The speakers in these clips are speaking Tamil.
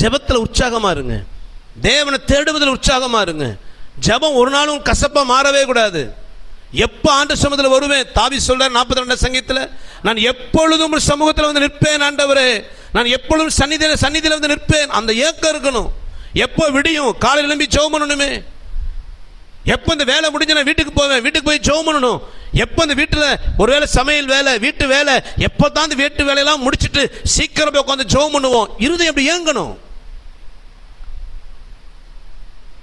ஜெபத்தில் உற்சாகமா இருங்க. தேவனை தேடுவதில் உற்சாகமா இருங்க. ஜெபம் ஒரு நாளும் கசப்பாக மாறவே கூடாது. எப்போ ஆண்டு சமூகத்தில் வருவேன் தாவி சொல்கிறேன் நாற்பத்தி ரெண்டாம் சங்கீத்தில் நான் எப்பொழுதும் சமூகத்தில் வந்து நிற்பேன் ஆண்டவரே. நான் எப்பொழுதும் சந்நிதியில் சன்னிதியில் வந்து நிற்பேன். அந்த ஏக்கம் இருக்கணும். எப்போ விடியும்? காலையில் எழும்பி ஜெபம் பண்ணணுமே. எப்போ இந்த வேலை முடிஞ்சு நான் வீட்டுக்கு போவேன்? வீட்டுக்கு போய் ஜெபம் பண்ணணும். எப்போ இந்த வீட்டில் ஒருவேளை சமையல் வேலை வீட்டு வேலை எப்போ தான் இந்த வீட்டு வேலையெல்லாம் முடிச்சிட்டு சீக்கிரம் போய் உட்காந்து ஜெபம் பண்ணுவோம். இருதயம் அப்படி ஏங்கணும்.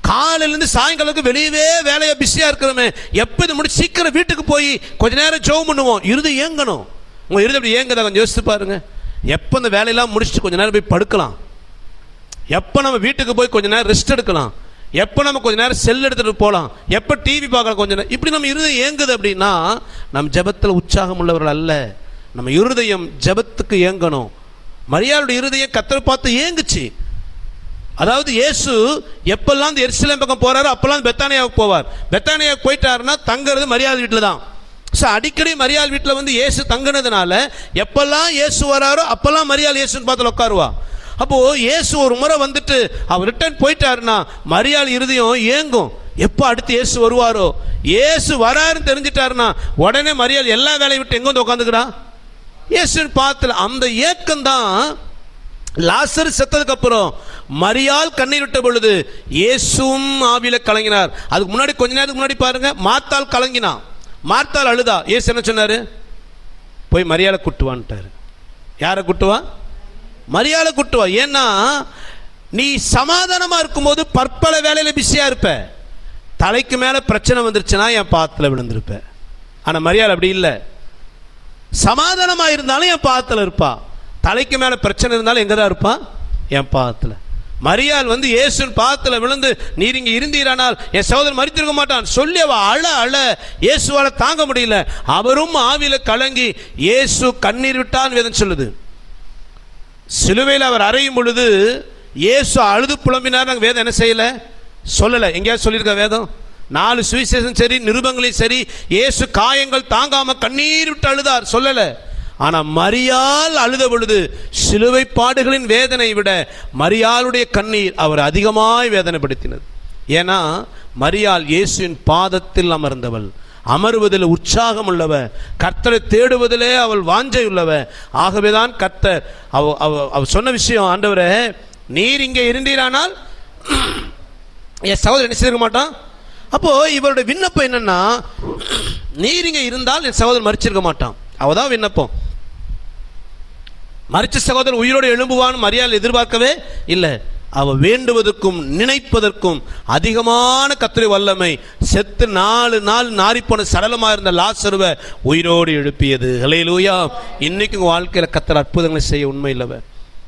காலையிலேருந்து சாயங்காலத்துக்கு வெளியவே வேலையை பிஸியாக இருக்கிறோமே எப்போ இது முடிச்சு சீக்கிரம் வீட்டுக்கு போய் கொஞ்ச நேரம் ஜெபம் பண்ணுவோம். இருது ஏங்கணும் உங்கள் இருது அப்படி ஏங்குதா கொஞ்சம் யோசித்து பாருங்கள் எப்போ இந்த வேலையெல்லாம் முடிச்சுட்டு கொஞ்ச நேரம் போய் படுக்கலாம். எப்போ நம்ம வீட்டுக்கு போய் கொஞ்ச நேரம் ரெஸ்ட் எடுக்கலாம். எப்போ நம்ம கொஞ்ச நேரம் செல் எடுத்துகிட்டு போகலாம் எப்போ டிவி பார்க்கலாம் கொஞ்ச நேரம். இப்படி நம்ம இருதயம் ஏங்குது அப்படின்னா நம்ம ஜெபத்தில் உற்சாகம் உள்ளவர்கள் அல்ல. நம்ம இருதயம் ஜெபத்துக்கு ஏங்கணும் மரியாளுடைய இருதயம் கத்தரை பார்த்து ஏங்குச்சு அதாவது இயேசு எப்பெல்லாம் இந்த பக்கம் போறாரோ அப்பெல்லாம் பெத்தானியாவுக்கு போவார். பெத்தானியாவுக்கு போயிட்டாருன்னா தங்குறது மரியாதை வீட்டில் தான். ஸோ அடிக்கடி மரியாதை வீட்டில் வந்து இயேசு தங்குனதுனால எப்பெல்லாம் இயேசு வராரோ அப்பெல்லாம் மரியாதை இயேசுன்னு பார்த்து உட்காருவா. அப்போ இயேசு ஒரு முறை வந்துட்டு அவர் ரிட்டர்ன் போயிட்டாருன்னா மரியாதை இருதயம் ஏங்கும். எப்போ அடுத்து இயேசு வருவாரோ? இயேசு வராருன்னு தெரிஞ்சிட்டாருன்னா உடனே மரியாதை எல்லா வேலையை விட்டு எங்கே வந்து உட்காந்துக்கிறா இயேசுன்னு பார்த்துல அந்த ஏக்கம் தான் லாசர் செத்ததுக்கு அப்புறம் மரியாள் கண்ணீர் விட்ட பொழுது இயேசுவும் ஆவியில கலங்கினார். அதுக்கு முன்னாடி கொஞ்ச நேரத்துக்கு முன்னாடி பாருங்க மாத்தால் கலங்கினான் மாத்தால் அழுதா இயேசு என்ன சொன்னாரு? போய் மரியாதை குட்டுவான்ட்டாரு யாரை குட்டுவா மரியாதை குட்டுவா ஏன்னா நீ சமாதானமா இருக்கும்போது பற்பல வேலையில பிஸியா இருப்ப. தலைக்கு மேல பிரச்சனை வந்துருச்சுன்னா என் பாத்துல விழுந்திருப்ப. ஆனா மரியாதை அப்படி இல்லை. சமாதானமா இருந்தாலும் என் பாத்தில் இருப்பா. தலைக்கு மேலே பிரச்சனை இருந்தாலும் எங்கே தான் இருப்பான் என் பாதத்தில். மரியாள் வந்து இயேசுன் பாதத்தில் விழுந்து நீர் இங்கே இருந்தீரானால் என் சகோதரன் மறித்திருக்க மாட்டான். சொல்லி அவ அழ அழ இயேசுவால் தாங்க முடியல. அவரும் ஆவியில் கலங்கி இயேசு கண்ணீர் விட்டான் வேதம் சொல்லுது. சிலுவையில் அவர் அறையும் பொழுது இயேசு அழுது புலம்பினார். நாங்கள் வேதம் என்ன செய்யலை? சொல்லலை. எங்கேயாவது சொல்லியிருக்க வேதம்? நாலு சுவிசேஷம் சரி நிருபங்களையும் சரி இயேசு காயங்கள் தாங்காமல் கண்ணீர் விட்டு அழுதார். சொல்லலை. ஆனால் மரியால் அழுத பொழுது சிலுவை பாடுகளின் வேதனை விட மரியாளுடைய கண்ணீர் அவர் அதிகமாய் வேதனைப்படுத்தினது. ஏன்னா மரியாள் இயேசுவின் பாதத்தில் அமர்ந்தவள். அமருவதில் உற்சாகம் உள்ளவ கர்த்தரை தேடுவதிலே அவள் வாஞ்சை உள்ளவ ஆகவேதான் கர்த்தர் அவ அவ அவ சொன்ன விஷயம் ஆண்டவரே நீர் இங்கே இருந்தீரானால் என் சகோதரன் என்ன செய்திருக்க மாட்டான்? அப்போ இவருடைய விண்ணப்பம் என்னன்னா நீர் இங்கே இருந்தால் என் சகோதரன் மறிச்சிருக்க மாட்டான். அவதான் விண்ணப்பம். மறிச்ச சகோதரன் உயிரோடு எழும்புவான் மரியாதை எதிர்பார்க்கவே இல்லை. அவ வேண்டுவதற்கும் நினைப்பதற்கும் அதிகமான கத்திரி வல்லமை செத்து நாலு நாள் நாரிப்போன சடலமாக இருந்த லாசருவ உயிரோடு எழுப்பியது. ஹலேலூயா இன்னைக்கு உங்கள் வாழ்க்கையில் கத்திர அற்புதங்களை செய்ய உண்மை இல்லவ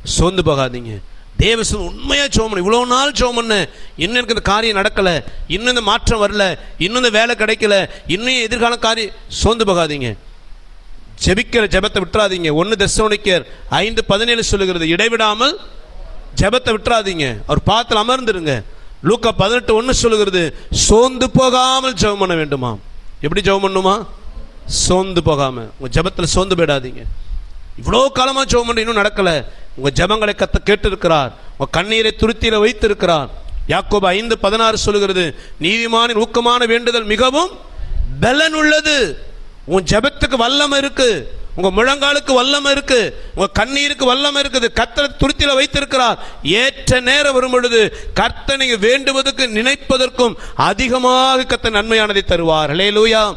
சோர்ந்து போகாதீங்க. தேவசன் உண்மையாக சோமன் இவ்வளோ நாள் சோமன்னு இன்னும் எனக்கு இந்த காரியம் நடக்கலை. இன்னும் இந்த மாற்றம் வரல. இன்னும் இந்த வேலை கிடைக்கல. இன்னும் எதிர்கால காரியம் சோர்ந்து போகாதீங்க. ஜெபிக்கிற ஜெபத்தை விட்டுறாதீங்க. ஒன்று தெசோனிக்கர் ஐந்து பதினேழு சொல்லுகிறது. இடைவிடாமல் ஜெபத்தை விட்டுறாதீங்க. அவர் பாத்தில் அமர்ந்துருங்க. லூக்கா பதினெட்டு ஒன்று சொல்லுகிறது. சோர்ந்து போகாமல் ஜெபம் பண்ண வேண்டுமா? எப்படி ஜெபம் பண்ணுமா? சோர்ந்து போகாமல் உங்கள் ஜெபத்தில் சோர்ந்து போயிடாதீங்க. இவ்வளோ காலமாக ஜெபம் பண்ண இன்னும் நடக்கல. உங்கள் ஜெபங்களை கத்த கேட்டிருக்கிறார். உங்கள் கண்ணீரை துருத்தியில் வைத்திருக்கிறார். யாக்கோபு ஐந்து பதினாறு சொல்லுகிறது. நீதிமானின் ஊக்கமான வேண்டுதல் மிகவும் பலன் உள்ளது உன் ஜெபத்துக்கு வல்லம் இருக்கு. உங்க முழங்காலுக்கு வல்லம் இருக்கு. உங்க கண்ணீருக்கு வல்லம் இருக்குது. கர்த்தர் துருத்தில வைத்திருக்கிறார். ஏற்ற நேரம் வரும் பொழுது கர்த்தர் வேண்டுவதற்கு நினைப்பதற்கும் அதிகமாக கர்த்தர் நன்மையானதை தருவார். லூயா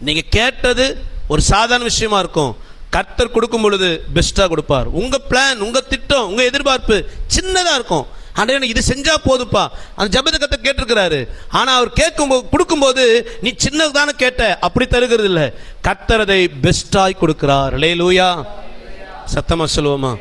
நீங்க கேட்டது ஒரு சாதாரண விஷயமா இருக்கும். கர்த்தர் கொடுக்கும் பொழுது பெஸ்டா கொடுப்பார். உங்க பிளான் உங்க திட்டம் உங்க எதிர்பார்ப்பு சின்னதா இருக்கும். ஆனா எனக்கு இது செஞ்சா போதுப்பா. அந்த ஜபத்தை கத்த கேட்டிருக்கிறாரு. ஆனா அவர் கேட்கும் கொடுக்கும்போது நீ சின்னதானே கேட்ட. அப்படி தருகிறது இல்ல. கர்த்தர் அதை பெஸ்டாய் கொடுக்கிறார். லேலூயா சத்தமா சொல்லுவோமா?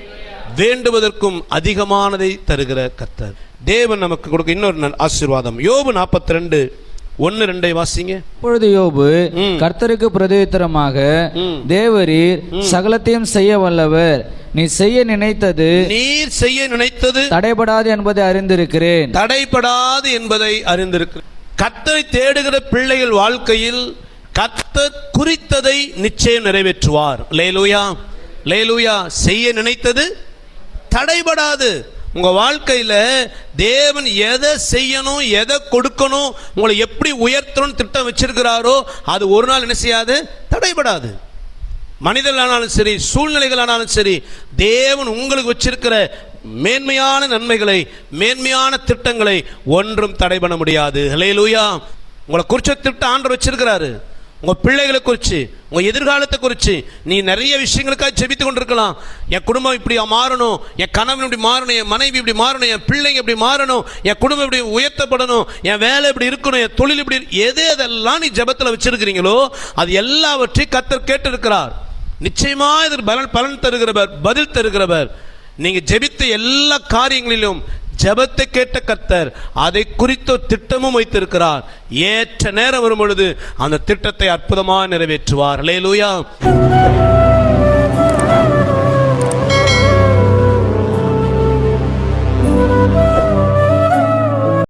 வேண்டுவதற்கும் அதிகமானதை தருகிற கர்த்தர் தேவன் நமக்கு கொடுக்க இன்னொரு ஆசீர்வாதம். யோபு நாற்பத்தி ரெண்டு ஒன்னு ரெண்டை வாசிங்க. அப்பொழுது யோபு. கர்த்தருக்கு பிரதியுத்தரமாக ம். தேவரீர் சகலத்தையும் செய்ய வல்லவர். நீ செய்ய நினைத்தது நீர் செய்ய நினைத்தது தடைபடாது என்பதை அறிந்திருக்கிறேன். தடைபடாது என்பதை அறிந்திருக்க. கத்தரை தேடுகிற பிள்ளைகள் வாழ்க்கையில் கத்தர் குறித்ததை நிச்சயம் நிறைவேற்றுவார். லேலூயா லேலூயா செய்ய நினைத்தது தடைபடாது. உங்க வாழ்க்கையில தேவன் எதை செய்யணும் எதை கொடுக்கணும் உங்களை எப்படி உயர்த்தணும்னு திட்டம் வச்சிருக்கிறாரோ அது ஒரு நாள் என்ன செய்யாது? தடைபடாது. மனிதர்களானாலும் சரி சூழ்நிலைகளானாலும் சரி தேவன் உங்களுக்கு வச்சிருக்கிற மேன்மையான நன்மைகளை மேன்மையான திட்டங்களை ஒன்றும் தடை பண்ண முடியாது. லூயா உங்களை குறிச்ச திட்டம் ஆண்டர் வச்சிருக்கிறாரு. உங்கள் பிள்ளைகளை குறித்து உங்கள் எதிர்காலத்தை குறித்து நீ நிறைய விஷயங்களுக்காக ஜெபித்து கொண்டிருக்கலாம். என் குடும்பம் இப்படி மாறணும் என் கணவன் இப்படி மாறணும் என் மனைவி இப்படி மாறணும் என் பிள்ளைங்க இப்படி மாறணும் என் குடும்பம் இப்படி உயர்த்தப்படணும் என் வேலை இப்படி இருக்கணும் என் தொழில் இப்படி எது எதெல்லாம் நீ ஜெபத்தில் வச்சிருக்கிறீங்களோ அது எல்லாவற்றையும் கத்தர் கேட்டிருக்கிறார். நிச்சயமா இதற்கு பலன் பலன் தருகிறவர் பதில் தருகிறவர். நீங்க ஜெபித்த எல்லா காரியங்களிலும் ஜெபத்தை கேட்ட கர்த்தர் அதை குறித்த ஒரு திட்டமும் வைத்திருக்கிறார். ஏற்ற நேரம் வரும் பொழுது அந்த திட்டத்தை அற்புதமாக நிறைவேற்றுவார். லேலூயா